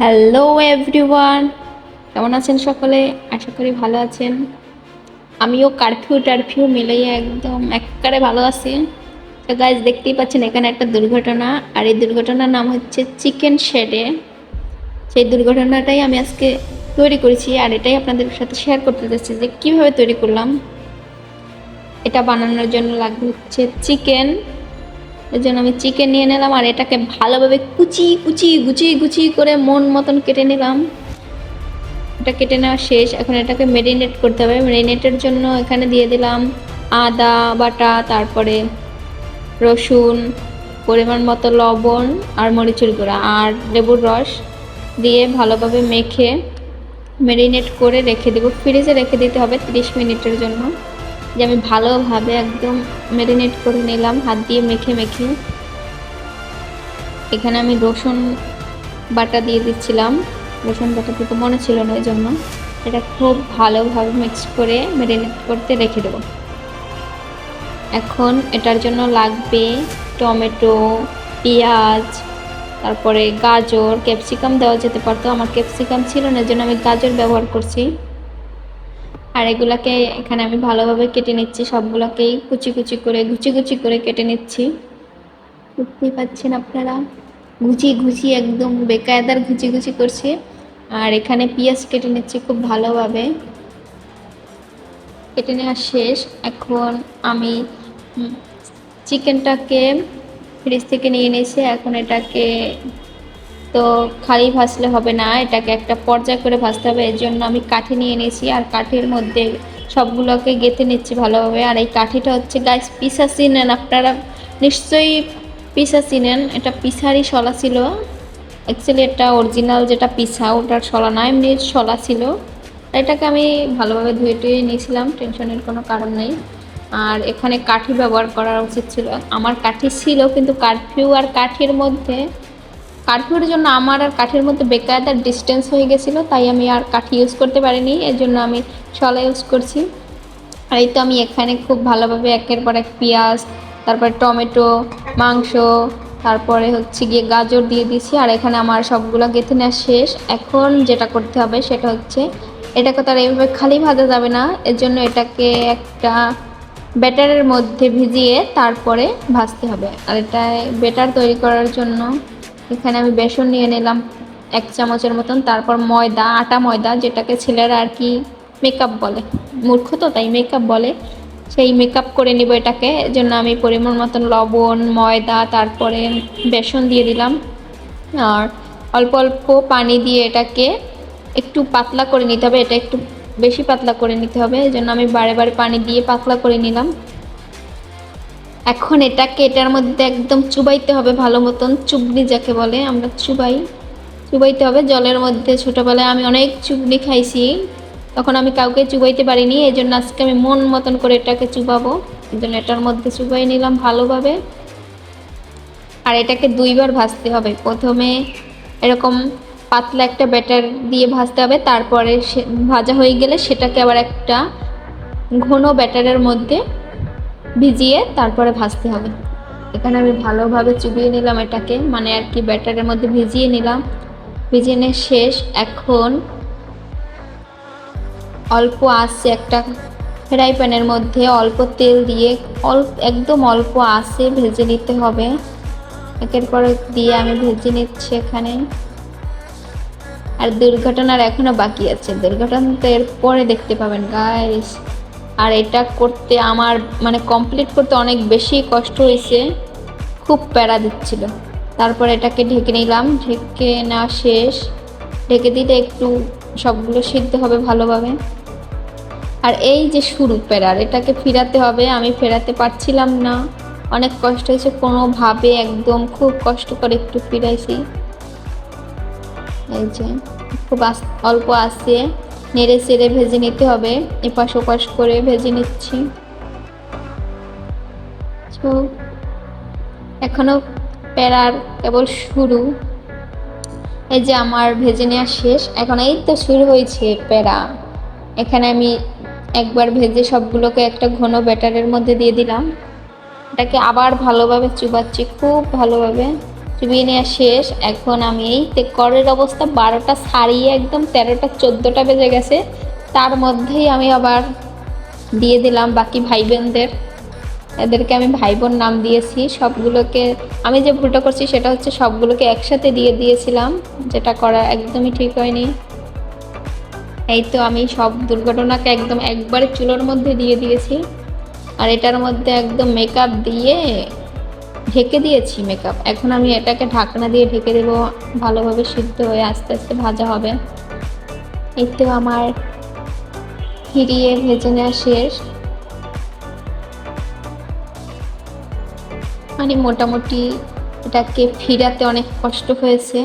Hello everyone কেমন আছেন সকলে? আশা করি ভালো আছেন। আমিও কারফিউ টারফিউ মিলিয়ে একদম একবারে ভালো আছি। তো গাইজ দেখতেই পাচ্ছেন এখানে একটা দুর্ঘটনা। আর এই দুর্ঘটনার নাম হচ্ছে চিকেন শেডে সেই দুর্ঘটনাটাই আমি আজকে তৈরি করেছি। আর এটাই আপনাদের সাথে শেয়ার করতে যাচ্ছি যে কীভাবে তৈরি করলাম। এটা বানানোর জন্য লাগবে হচ্ছে চিকেন এর জন্য আমি চিকেন নিয়ে নিলাম আর এটাকে ভালোভাবে কুচি কুচি, গুচি গুচি করে মন মতন কেটে নিলাম। এটা কেটে নেওয়া শেষ। এখন এটাকে মেরিনেট করতে হবে। মেরিনেটের জন্য এখানে দিয়ে দিলাম আদা, বাটা, তারপরে রসুন, পরিমাণ মতো লবণ আর মরিচের গুঁড়া আর লেবুর রস দিয়ে ভালোভাবে মেখে মেরিনেট করে রেখে দেবো। ফ্রিজে রেখে দিতে হবে তিরিশ মিনিটের জন্য। যে আমি ভালোভাবে একদম ম্যারিনেট করে নিলাম, হাত দিয়ে মেখে মেখে। এখানে আমি রসুন বাটা দিয়ে দিচ্ছিলাম। রসুন বাটা দিতে মনে ছিল না ওই জন্য এটা খুব ভালোভাবে মিক্স করে ম্যারিনেট করতে রেখে দেবো। এখন এটার জন্য লাগবে টমেটো, পেঁয়াজ, তারপরে গাজর, ক্যাপসিকাম দেওয়া যেতে পারতো। আমার ক্যাপসিকাম ছিল না জন্য আমি গাজর ব্যবহার করছি। আর এগুলাকে এখানে আমি ভালোভাবে কেটে নিচ্ছি, সবগুলোকেই কুচি কুচি করে গুচি গুচি করে কেটে নিচ্ছি। বুঝতেই পাচ্ছেন আপনারা? ঘুচি ঘুচি একদম বেকায়দার ঘুচি ঘুচি করছে। আর এখানে পেঁয়াজ কেটে নিচ্ছি খুব ভালোভাবে। কেটে নেওয়া শেষ। এখন আমি চিকেনটাকে ফ্রিজ থেকে নিয়ে নিয়েছি। এখন এটাকে তো খালি ভাসলে হবে না, এটাকে একটা পর্যায় করে ভাসতে হবে, এর জন্য আমি কাঠি নিয়ে নিয়েছি আর কাঠির মধ্যে সবগুলোকে গেঁথে নিচ্ছি ভালোভাবে। আর এই কাঠিটা হচ্ছে গাছ পিসা চিনেন আপনারা নিশ্চয়ই পিসা চিনেন এটা পিসারই শলা ছিল। অ্যাকচুয়ালি এটা অরিজিনাল যেটা পিসা, ওটার শলা না, এমনি শলা ছিল। এটাকে আমি ভালোভাবে ধুয়ে টুয়ে নিয়েছিলাম, টেনশনের কোনো কারণ নেই। আর এখানে কাঠি ব্যবহার করা উচিত ছিল। আমার কাঠি ছিল, কিন্তু কারফিউ আর কাঠির মধ্যে কাঠের জন্য আমার আর কাঠের মধ্যে বেকায়দার ডিস্টেন্স হয়ে গেছিল, তাই আমি আর কাঠি ইউজ করতে পারিনি, এর জন্য আমি শলা ইউজ করছি। আর এই তো আমি এখানে খুব ভালোভাবে একের পর এক পেঁয়াজ, তারপরে টমেটো, মাংস, তারপরে হচ্ছে গিয়ে গাজর দিয়ে দিয়েছি, আর এখানে আমার সবগুলো গেঁথে নেওয়া শেষ। এখন যেটা করতে হবে সেটা হচ্ছে, এটাকে তো আর এইভাবে খালি ভাজা যাবে না, এর জন্য এটাকে একটা ব্যাটারের মধ্যে ভিজিয়ে তারপরে ভাজতে হবে। আর এটা ব্যাটার তৈরি করার জন্য এখানে আমি বেসন নিয়ে নিলাম এক চামচের মতন। তারপর ময়দা, আটা ময়দা, যেটাকে ছেলেরা আর কি মেকআপ বলে। মূর্খ তো, তাই মেকআপ বলে। সেই মেকআপ করে নিব এটাকে। জন্য আমি পরিমাণ মতন লবণ, ময়দা, তারপরে বেসন দিয়ে দিলাম। আর অল্প অল্প পানি দিয়ে এটাকে একটু পাতলা করে নিতে হবে। এটা একটু বেশি পাতলা করে নিতে হবে। এই জন্য আমি বারে বারে পানি দিয়ে পাতলা করে নিলাম। এখন এটাকে, এটার মধ্যে একদম চুবাইতে হবে ভালো মতন। চুবনি যাকে বলে, আমরা চুবাই। চুবাইতে হবে জলের মধ্যে। ছোটোবেলায় আমি অনেক চুবনি খাইছি। তখন আমি কাউকে চুবাইতে পারিনি। এই জন্য আজকে আমি মন মতন করে এটাকে চুবাবো। এই জন্য এটার মধ্যে চুবাই নিলাম ভালোভাবে। আর এটাকে দুইবার ভাজতে হবে। প্রথমে এরকম পাতলা একটা ব্যাটার দিয়ে ভাজতে হবে। তারপরে সে, ভাজা হয়ে গেলে সেটাকে আবার একটা ঘন ব্যাটারের মধ্যে ভিজিয়ে তারপরে ভাজতে হবে। এখানে আমি ভালোভাবে চুবিয়ে নিলাম এটাকে মানে আর কি ব্যাটারের মধ্যে ভিজিয়ে নিলাম। ভিজিয়ে শেষ। এখন অল্প আসছে একটা ফ্রাই প্যানের মধ্যে অল্প তেল দিয়ে অল্প, একদম অল্প আসে ভেজে নিতে হবে। একের পর দিয়ে আমি ভেজে নিচ্ছি এখানে। আর দুর্ঘটনার এখনও বাকি আছে। দুর্ঘটনা তো এরপরে দেখতে পাবেন। গাইস আর এটা করতে আমার মানে কমপ্লিট করতে অনেক বেশি কষ্ট হয়েছে। খুব প্যারা দিচ্ছিল। তারপর এটাকে ঢেকে নিলাম। ঢেকে নেওয়া শেষ। ঢেকে দিতে একটু সবগুলো সিদ্ধ হবে ভালোভাবে। আর এই যে শুরু প্যারার, এটাকে ফিরাতে হবে। আমি ফেরাতে পারছিলাম না। অনেক কষ্ট হয়েছে। কোনোভাবে একদম খুব কষ্ট করে একটু ফিরাইছি। এই যে, খুব আস- অল্প আসছে নেড়ে চেড়ে ভেজে নিতে হবে। এপাশ ওপাশ করে ভেজে নিচ্ছি। এখনও প্যারার কেবল শুরু। এই যে আমার ভেজে নেওয়া শেষ, এখন এই তো শুরু হয়েছে প্যারা। এখানে আমি একবার ভেজে সবগুলোকে একটা ঘন ব্যাটারের মধ্যে দিয়ে দিলাম। এটাকে আবার ভালোভাবে চুবাচ্ছি, খুব ভালোভাবে। চুবিয়ে নেওয়া শেষ। এখন আমি এই করের অবস্থা বারোটা ছাড়িয়ে একদম তেরোটা, চোদ্দোটা বেজে গেছে। তার মধ্যেই আমি আবার দিয়ে দিলাম বাকি ভাই বোনদের এদেরকে আমি ভাই বোন নাম দিয়েছি। সবগুলোকে আমি যে ভুলটা করছি সেটা হচ্ছে সবগুলোকে একসাথে দিয়ে দিয়েছিলাম। যেটা করা একদমই ঠিক হয়নি। এই তো আমি সব দুর্ঘটনাকে একদম একবারে চুলোর মধ্যে দিয়ে দিয়েছি। আর এটার মধ্যে একদম মেকআপ দিয়ে ঢেকে দিয়েছি মেকআপ এখন আমি এটাকে ঢাকনা দিয়ে ঢেকে দেবো, ভালোভাবে সিদ্ধ হয়ে আস্তে আস্তে ভাজা হবে। এই তো আমার ফিরিয়ে ভেজে নেওয়া শেষ। মানে মোটামুটি এটাকে ফিরাতে অনেক কষ্ট হয়েছে।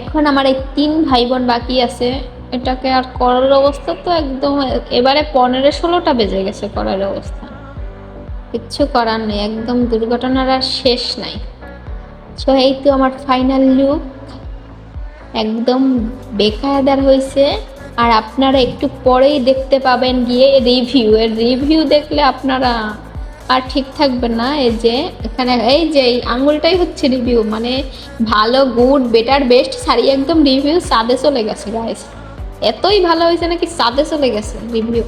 এখন আমার এই তিন ভাই বোন বাকি আছে। এটাকে আর করার অবস্থা তো একদম এবারে পনেরো ষোলোটা বেজে গেছে করার অবস্থা। কিচ্ছু করার নেই, একদম দুর্ঘটনার আর শেষ নাই। সো এই তো আমার ফাইনাল লুক একদম বেকায়দার হয়েছে আর আপনারা একটু পরেই দেখতে পাবেন গিয়ে রিভিউ এর রিভিউ দেখলে আপনারা আর ঠিক থাকবে না। এই যে, এখানে এই যে আঙুলটাই হচ্ছে রিভিউ মানে ভালো গুড বেটার বেস্ট শাড়ি একদম রিভিউ সাদে চলে গেছে গাইস এতই ভালো হয়েছে নাকি সাদে চলে গেছে রিভিউ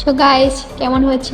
সো গাইস কেমন হয়েছে?